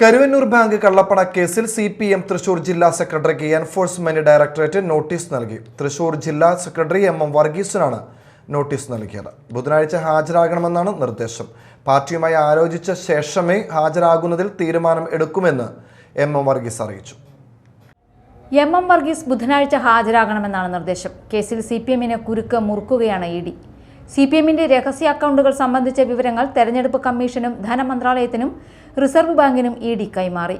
Karuvannur bank കള്ളപ്പണ കേസിൽ C P M Thrissur ജില്ലാ സെക്രട്ടറിക്ക് എൻഫോഴ്സ്മെന്റ് ഡയറക്ടറേറ്റ് നോട്ടീസ് നൽകി. തൃശൂർ ജില്ലാ സെക്രട്ടറി എം എം വർഗീസിനാണ് നോട്ടീസ് നൽകിയത്. ബുധനാഴ്ച ഹാജരാകണമെന്നാണ് നിർദ്ദേശം. പാർട്ടിയുമായി ആലോചിച്ച ശേഷമേ ഹാജരാകുന്നതിൽ തീരുമാനം എടുക്കുമെന്ന് എം എം വർഗീസ് അറിയിച്ചു. എം എം വർഗീസ് ബുധനാഴ്ച ഹാജരാകണമെന്നാണ് നിർദ്ദേശം. കേസിൽ സി പി എമ്മിനെ കുരുക്ക് മുറുക്കുകയാണ് ഇ ഡി. സി പി എമ്മിന്റെ രഹസ്യ അക്കൗണ്ടുകൾ സംബന്ധിച്ച വിവരങ്ങൾ തെരഞ്ഞെടുപ്പ് കമ്മീഷനും ധനമന്ത്രാലയത്തിനും റിസർവ് ബാങ്കിനും ഇ ഡി കൈമാറി.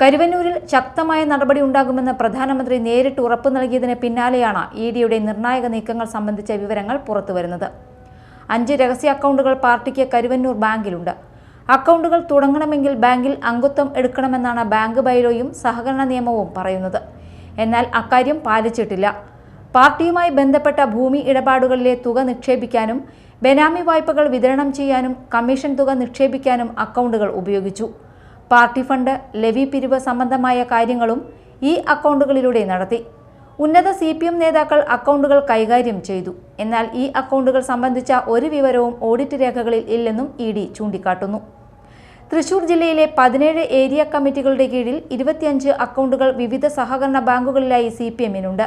കരുവന്നൂരിൽ ശക്തമായ നടപടി ഉണ്ടാകുമെന്ന് പ്രധാനമന്ത്രി നേരിട്ട് ഉറപ്പു നൽകിയതിന് പിന്നാലെയാണ് ഇ ഡിയുടെ നിർണായക നീക്കങ്ങൾ സംബന്ധിച്ച വിവരങ്ങൾ പുറത്തുവരുന്നത്. അഞ്ച് രഹസ്യ അക്കൗണ്ടുകൾ പാർട്ടിക്ക് കരുവന്നൂർ ബാങ്കിലുണ്ട്. അക്കൗണ്ടുകൾ തുടങ്ങണമെങ്കിൽ ബാങ്കിൽ അംഗത്വം എടുക്കണമെന്നാണ് ബാങ്ക് ബൈലോയും സഹകരണ നിയമവും പറയുന്നത്. എന്നാൽ അക്കാര്യം പാലിച്ചിട്ടില്ല. പാർട്ടിയുമായി ബന്ധപ്പെട്ട ഭൂമി ഇടപാടുകളിലെ തുക നിക്ഷേപിക്കാനും ബെനാമി വായ്പകൾ വിതരണം ചെയ്യാനും കമ്മീഷൻ തുക നിക്ഷേപിക്കാനും അക്കൗണ്ടുകൾ ഉപയോഗിച്ചു. പാർട്ടി ഫണ്ട് ലെവി പിരിവ് സംബന്ധമായ കാര്യങ്ങളും ഈ അക്കൗണ്ടുകളിലൂടെ നടത്തി. ഉന്നത സി പി എം നേതാക്കൾ അക്കൗണ്ടുകൾ കൈകാര്യം ചെയ്തു. എന്നാൽ ഈ അക്കൗണ്ടുകൾ സംബന്ധിച്ച ഒരു വിവരവും ഓഡിറ്റ് രേഖകളിൽ ഇല്ലെന്നും ഇ ഡി ചൂണ്ടിക്കാട്ടുന്നു. തൃശൂർ ജില്ലയിലെ പതിനേഴ് ഏരിയ കമ്മിറ്റികളുടെ കീഴിൽ ഇരുപത്തിയഞ്ച് അക്കൗണ്ടുകൾ വിവിധ സഹകരണ ബാങ്കുകളിലായി സി പി എമ്മിനുണ്ട്.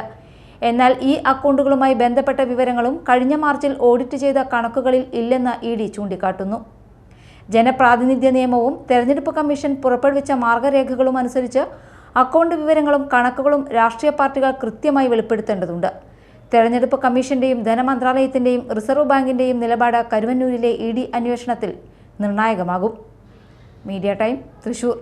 എന്നാൽ ഈ അക്കൗണ്ടുകളുമായി ബന്ധപ്പെട്ട വിവരങ്ങളും കഴിഞ്ഞ മാർച്ചിൽ ഓഡിറ്റ് ചെയ്ത കണക്കുകളിൽ ഇല്ലെന്ന് ഇ ഡി ചൂണ്ടിക്കാട്ടുന്നു. ജനപ്രാതിനിധ്യ നിയമവും തെരഞ്ഞെടുപ്പ് കമ്മീഷൻ പുറപ്പെടുവിച്ച മാർഗരേഖകളും അനുസരിച്ച് അക്കൗണ്ട് വിവരങ്ങളും കണക്കുകളും രാഷ്ട്രീയ പാർട്ടികൾ കൃത്യമായി വെളിപ്പെടുത്തേണ്ടതുണ്ട്. തെരഞ്ഞെടുപ്പ് കമ്മീഷന്റെയും ധനമന്ത്രാലയത്തിന്റെയും റിസർവ് ബാങ്കിന്റെയും നിലപാട് കരുവന്നൂരിലെ ഇ ഡി അന്വേഷണത്തിൽ നിർണായകമാകും. Media time Thrissur.